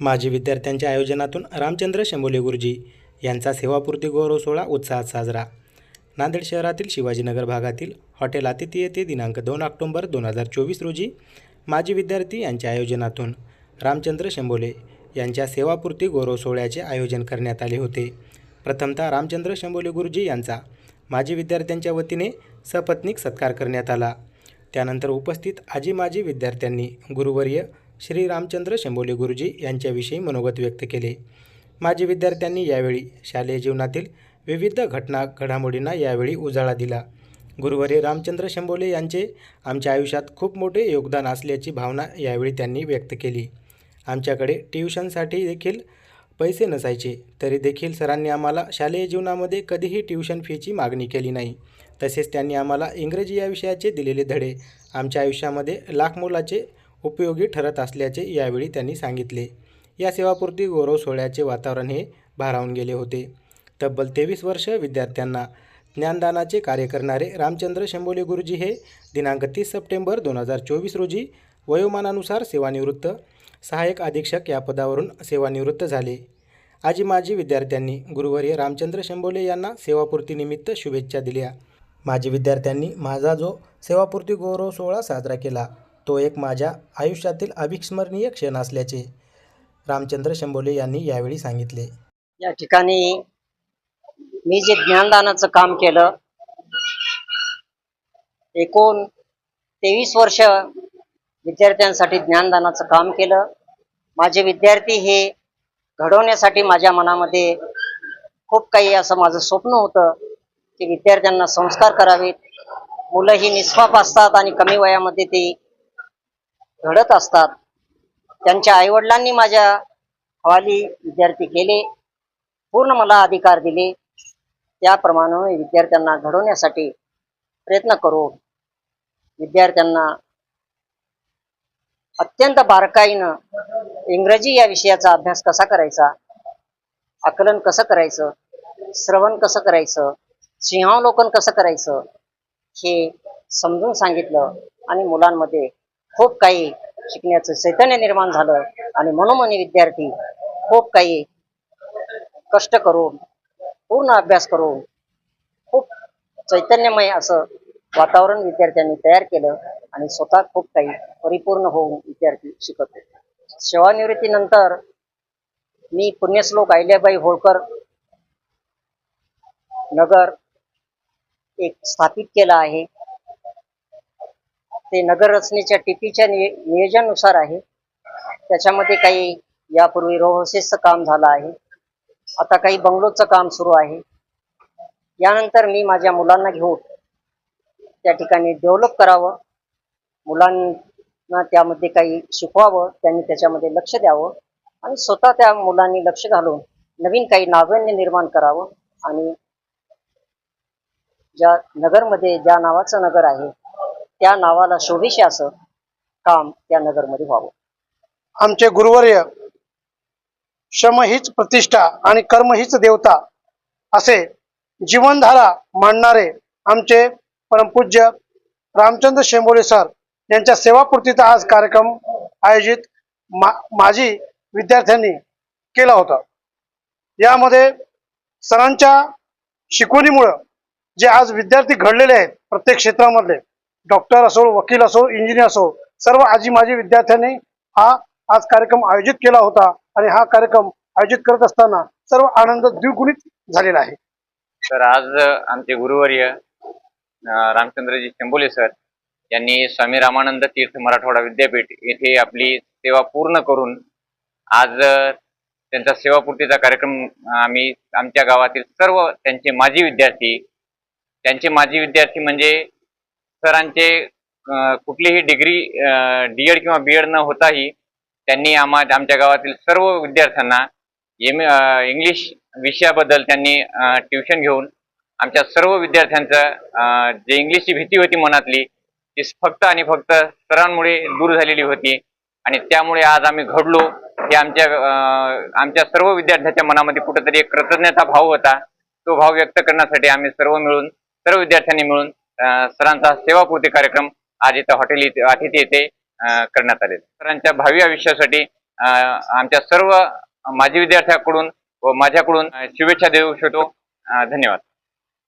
माजी विद्यार्थ्यांच्या आयोजनातून रामचंद्र शंभोले गुरुजी यांचा सेवापूर्ती गौरव सोहळा उत्साहात साजरा. नांदेड शहरातील शिवाजीनगर भागातील हॉटेल आतिथी येथे दिनांक दोन ऑक्टोंबर दोन हजार चोवीस रोजी माजी विद्यार्थी यांच्या आयोजनातून रामचंद्र शंभोले यांच्या सेवापूर्ती गौरव सोहळ्याचे आयोजन करण्यात आले होते. प्रथमतः रामचंद्र शंभोले गुरुजी यांचा माजी विद्यार्थ्यांच्या वतीने सपत्नीक सत्कार करण्यात आला. त्यानंतर उपस्थित आजी माजी विद्यार्थ्यांनी गुरुवर्य श्री रामचंद्र शंभोली गुरुजी यांच्याविषयी मनोगत व्यक्त केले. माजी विद्यार्थ्यांनी यावेळी शालेय जीवनातील विविध घटना घडामोडींना यावेळी उजाळा दिला. गुरुवरे रामचंद्र शंभोले यांचे आमच्या आयुष्यात खूप मोठे योगदान असल्याची भावना यावेळी त्यांनी व्यक्त केली. आमच्याकडे ट्युशनसाठी देखील पैसे नसायचे तरी देखील सरांनी आम्हाला शालेय जीवनामध्ये कधीही ट्युशन फीची मागणी केली नाही. तसेच त्यांनी आम्हाला इंग्रजी या विषयाचे दिलेले धडे आमच्या आयुष्यामध्ये लाख मोलाचे उपयोगी ठरत असल्याचे यावेळी त्यांनी सांगितले. या सेवापूर्ती गौरव सोहळ्याचे वातावरण हे भारावून गेले होते. तब्बल तेवीस वर्ष विद्यार्थ्यांना ज्ञानदानाचे कार्य करणारे रामचंद्र शंभोले गुरुजी हे दिनांक तीस सप्टेंबर दोन हजार चोवीस रोजी वयोमानानुसार सेवानिवृत्त सहाय्यक अधीक्षक या पदावरून सेवानिवृत्त झाले. आजी माजी विद्यार्थ्यांनी गुरुवर्य रामचंद्र शंभोले यांना सेवापूर्तीनिमित्त शुभेच्छा दिल्या. माजी विद्यार्थ्यांनी माझा जो सेवापूर्ती गौरव सोहळा साजरा केला तो एक माझ्या आयुष्यातील अविस्मरणीय क्षण असल्याचे रामचंद्र शंभोले यांनी यावेळी सांगितले. या ठिकाणी मी जे ज्ञानदानाचं काम केलं एकूण तेवीस वर्ष विद्यार्थ्यांसाठी ज्ञानदानाचं काम केलं. माझे विद्यार्थी हे घडवण्यासाठी माझ्या मनामध्ये खूप काही असं माझं स्वप्न होतं की विद्यार्थ्यांना संस्कार करावेत. मुलं ही निष्पाप असतात आणि कमी वयामध्ये ते घडत असतात. त्यांच्या आईवडिलांनी माझ्या हवाली विद्यार्थी केले. पूर्ण मला अधिकार दिले. त्याप्रमाणे मी विद्यार्थ्यांना घडवण्यासाठी प्रयत्न करू. विद्यार्थ्यांना अत्यंत बारकाईनं इंग्रजी या विषयाचा अभ्यास कसा करायचा? आकलन कसं करायचं? श्रवण कसं करायचं? सिंहावलोकन कसं करायचं? हे समजून सांगितलं आणि मुलांमध्ये खूप काही शिकण्याचं चैतन्य निर्माण झालं आणि मनोमनी विद्यार्थी खूप काही कष्ट करून पूर्ण अभ्यास करून खूप चैतन्यमय असं वातावरण विद्यार्थ्यांनी तयार केलं आणि स्वतः खूप काही परिपूर्ण होऊन विद्यार्थी शिकत होते. सेवानिवृत्तीनंतर मी पुण्यश्लोक अहिल्याबाई होळकर नगर एक स्थापित केला आहे. ते नगररचनेच्या टीपीच्या निय नियोजनानुसार आहे. त्याच्यामध्ये काही यापूर्वी रोहसेसचं काम झालं आहे. आता काही बंगलोचं काम सुरू आहे. यानंतर मी माझ्या मुलांना घेऊन त्या ठिकाणी डेव्हलप करावं. मुलांना त्यामध्ये काही शिकवावं त्यांनी त्याच्यामध्ये लक्ष द्यावं आणि स्वतः त्या मुलांनी लक्ष घालून नवीन काही नाविन्य निर्माण करावं आणि ज्या नगरमध्ये ज्या नावाचं नगर आहे त्या नावाला शोभेशी असं काम त्या नगरमध्ये व्हावं. आमचे गुरुवर्य श्रम हीच प्रतिष्ठा आणि कर्म हीच देवता असे जीवनधारा मांडणारे आमचे परमपूज्य रामचंद्र शेंबोले सर यांच्या सेवापूर्तीचा आज कार्यक्रम आयोजित मा माजी विद्यार्थ्यांनी केला होता. यामध्ये सरांच्या शिकवणीमुळं जे आज विद्यार्थी घडलेले आहेत प्रत्येक क्षेत्रामधले डॉक्टर असो वकील असो इंजिनियर असो सर्व आजी माजी विद्यार्थ्यांनी हा आज कार्यक्रम आयोजित केला होता आणि हा कार्यक्रम आयोजित करत असताना सर्व आनंद द्विगुणित झालेला आहे. तर आज आमचे गुरुवर्य रामचंद्रजी शंभोले सर यांनी स्वामी रामानंद तीर्थ मराठवाडा विद्यापीठ येथे आपली सेवा पूर्ण करून आज त्यांचा सेवापूर्तीचा कार्यक्रम आम्ही आमच्या गावातील सर्व त्यांचे माजी विद्यार्थी त्यांचे माजी विद्यार्थी म्हणजे सरांचे कुठलीही डिग्री डी एड किंवा बी एड न होताही त्यांनी आम्हा आमच्या गावातील सर्व विद्यार्थ्यांना एम इंग्लिश विषयाबद्दल त्यांनी ट्युशन घेऊन आमच्या सर्व विद्यार्थ्यांचं अं, जे इंग्लिशची भीती होती मनातली ती फक्त आणि फक्त सरांमुळे दूर झालेली होती. आणि त्यामुळे आज आम्ही घडलो. हे आमच्या आमच्या सर्व विद्यार्थ्यांच्या मनामध्ये कुठेतरी एक कृतज्ञता भाव होता. तो भाव व्यक्त करण्यासाठी आम्ही सर्व मिळून सर्व विद्यार्थ्यांनी मिळून सरांचा सेवापूर्ती कार्यक्रम आज इथं हॉटेल इथे अतिथी येथे करण्यात आले सरांच्या भावी आयुष्यासाठी आमच्या सर्व माजी विद्यार्थ्यांकडून व माझ्याकडून शुभेच्छा देऊ शकतो. धन्यवाद.